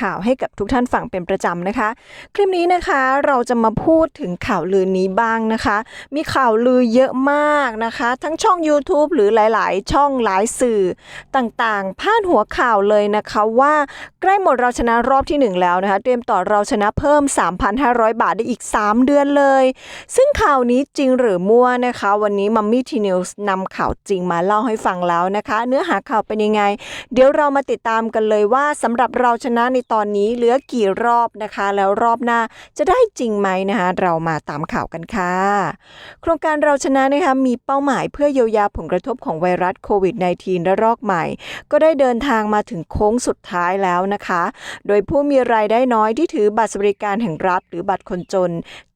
ข่าวให้กับทุกท่านฟังเป็นประจำนะคะ คลิปนี้นะคะเราจะมาพูดถึงข่าวลือนี้บ้างนะคะ มีข่าวลือเยอะมากนะคะ ทั้งช่อง YouTube หรือหลาย ๆ ช่องหลายสื่อต่างๆ พาดหัวข่าวเลยนะคะว่าใกล้หมดเราชนะรอบที่ 1 แล้วนะคะ เตรียมต่อเราชนะเพิ่ม 3,500 บาทได้อีก 3 เดือนเลย ซึ่งข่าวนี้จริงหรือมั่วนะคะ วันนี้มัมมี่ทีนิวส์นำข่าวจริงมาเล่าให้ฟังแล้วนะคะ เนื้อหาข่าวเป็นยังไง เดี๋ยวเรามาติดตามกันเลยว่าสำหรับเราชนะในตอนนี้เหลือกี่รอบนะคะ แล้วรอบหน้าจะได้จริงไหมนะคะ เรามาตามข่าวกันค่ะ โครงการเราชนะนะคะมีเป้าหมายเพื่อเยียวยาผลกระทบของไวรัสโควิด -19 ระลอกใหม่ ก็ได้เดินทางมาถึงโค้งสุดท้ายแล้วนะคะ โดยผู้มีรายได้น้อยที่ถือบัตรสวัสดิการแห่งรัฐ หรือบัตรคนจน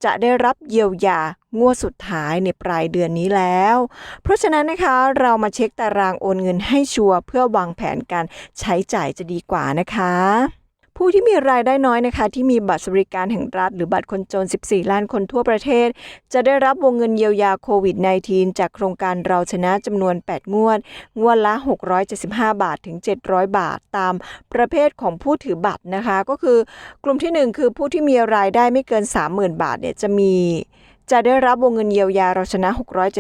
จะได้รับเยียวยางวดสุดท้ายในปลายเดือนนี้แล้ว เพราะฉะนั้นนะคะเรามาเช็คตารางโอนเงินให้ชัวร์เพื่อวางแผนการใช้จ่ายจะดีกว่านะคะ ผู้ที่มีรายได้น้อยนะคะ ที่มีบัตรสวัสดิการแห่งรัฐ หรือบัตรคนจน 14 ล้านคนทั่วประเทศ จะได้รับวงเงินเยียวยาโควิด -19 จากโครงการเราชนะจำนวน 8 งวด งวดละ 675 บาทถึง 700 บาท ตามประเภทของผู้ถือบัตรนะคะ ก็คือกลุ่มที่ 1 คือผู้ที่มีรายได้ไม่เกิน 30,000 บาทเนี่ยจะมี จะได้รับวงเงินเยียวยาเราชนะ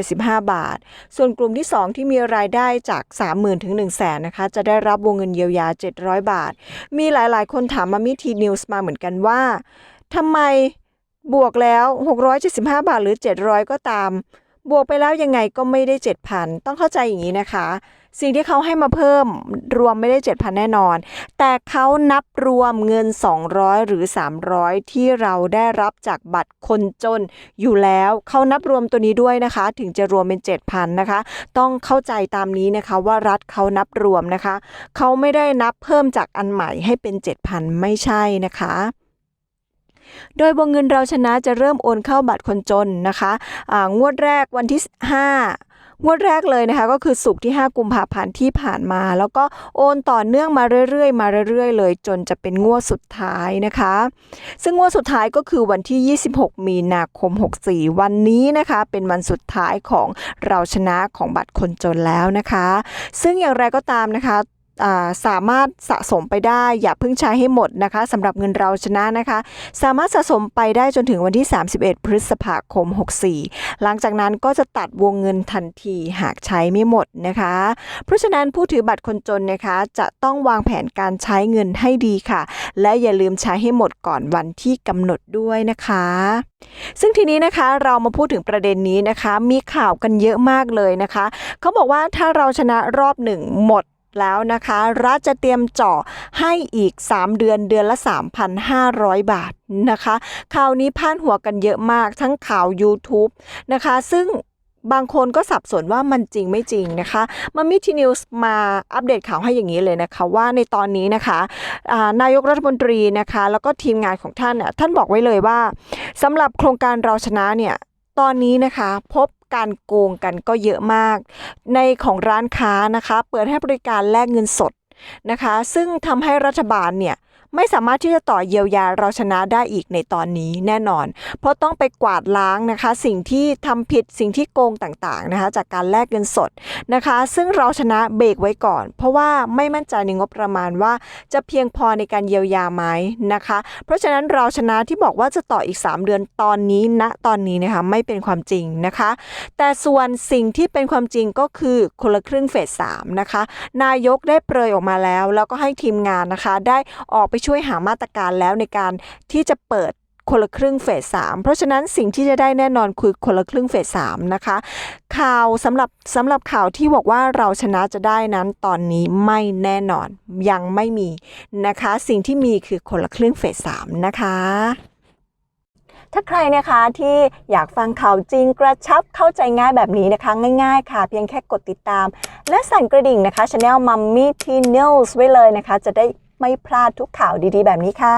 675 บาท ส่วนกลุ่มที่ 2 ที่มีรายได้จาก 30,000ถึง1 0 0 0 0แสนนะคะ จะได้รับวงเงินเยียวยา 700 บาท มีหลายๆ คนถามมามิทีนิวส์มาเหมือนกันว่าทำไมบวกแล้ว 675 บาทหรือ 700 ก็ตาม บวกไปแล้วยังไงก็ไม่ได้ 7,000 ต้องเข้าใจอย่างนี้นะคะ สิ่งที่เขาให้มาเพิ่มรวมไม่ได้ 7,000 แน่นอน แต่เขานับรวมเงิน 200 หรือ 300 ที่เราได้รับจากบัตรคนจนอยู่แล้วเขานับรวมตัวนี้ด้วยนะคะ ถึงจะรวมเป็น 7,000 นะคะ ต้องเข้าใจตามนี้นะคะว่ารัฐเขานับรวมนะคะเขาไม่ได้นับเพิ่มจากอันใหม่ให้เป็น 7,000 ไม่ใช่นะคะโดยวงเงินเราชนะจะเริ่มโอนเข้าบัตรคนจนนะคะอ่างวดแรกวันที่ 5 งวดแรกเลยนะคะก็คือสุกที่ 5 กุมภาพันธ์ที่ผ่านมา แล้วก็โอนต่อเนื่องมาเรื่อยๆ มาเรื่อยๆ เลย จนจะเป็นงวดสุดท้ายนะคะ ซึ่งงวดสุดท้ายก็คือวันที่ 26 มีนาคม 64 วันนี้นะคะ เป็นวันสุดท้ายของเราชนะของบัตรคนจนแล้วนะคะ ซึ่งอย่างไรก็ตามนะคะ สามารถสะสมไปได้อย่าเพิ่งใช้ให้หมดนะคะสำหรับเงินเราชนะนะคะ สามารถสะสมไปได้จนถึงวันที่ 31 พฤษภาคม 64 หลังจากนั้นก็จะตัดวงเงินทันทีหากใช้ไม่หมดนะคะ เพราะฉะนั้นผู้ถือบัตรคนจนนะคะ จะต้องวางแผนการใช้เงินให้ดีค่ะ และอย่าลืมใช้ให้หมดก่อนวันที่กำหนดด้วยนะคะ ซึ่งทีนี้นะคะเรามาพูดถึงประเด็นนี้นะคะ มีข่าวกันเยอะมากเลยนะคะ เขาบอกว่าถ้าเราชนะรอบหนึ่งหมด แล้วนะคะ รัฐจะเตรียมเจ่อให้อีก 3 เดือนเดือนละ 3,500 บาทนะคะข่าวนี้พาดหัวกันเยอะมากทั้งข่าว YouTube นะคะ ซึ่งบางคนก็สับสนว่ามันจริงไม่จริงนะคะมามิทีนิวส์มาอัปเดตข่าวให้อย่างนี้เลยนะคะ ว่าในตอนนี้นะคะนายกรัฐมนตรีนะคะ แล้วก็ทีมงานของท่านน่ท่านบอกไว้เลยว่าสำหรับโครงการเราชนะเนี่ยตอนนี้นะคะพบ การโกงกันก็เยอะมาก ในของร้านค้านะคะ เปิดให้บริการแลกเงินสดนะคะ ซึ่งทำให้รัฐบาลเนี่ย ไม่สามารถที่จะต่อเยียวยาเราชนะได้อีกในตอนนี้แน่นอน เพราะต้องไปกวาดล้างนะคะ สิ่งที่ทำผิดสิ่งที่โกงต่างๆนะคะ จากการแลกเงินสดนะคะ ซึ่งเราชนะเบรกไว้ก่อน เพราะว่าไม่มั่นใจในงบประมาณว่าจะเพียงพอในการเยียวยาไหมนะคะ เพราะฉะนั้นเราชนะที่บอกว่าจะต่ออีก 3 เดือนตอนนี้ณตอนนี้นะคะไม่เป็นความจริงนะคะ แต่ส่วนสิ่งที่เป็นความจริงก็คือคนละครึ่งเฟสสามนะคะ นายกได้เปรยออกมาแล้ว แล้วก็ให้ทีมงานนะคะ ได้ออกไปช่วยหามาตรการแล้วในการที่จะเปิดคนละครึ่งเฟสสามเพราะฉะนั้นสิ่งที่จะได้แน่นอนคือคนละครึ่งเฟสสามนะคะ ข่าวสำหรับสำหรับข่าวที่บอกว่าเราชนะจะได้นั้นตอนนี้ไม่แน่นอนยังไม่มีนะคะ สิ่งที่มีคือคนละครึ่งเฟสสามนะคะถ้าใครนะคะที่อยากฟังข่าวจริงกระชับเข้าใจง่ายแบบนี้นะคะ ง่ายๆ ค่ะ เพียงแค่กดติดตาม และสั่นกระดิ่งนะคะ Channel Mummy Teen News ไว้เลยนะคะ จะได้ ไม่พลาดทุกข่าวดีๆ แบบนี้ค่ะ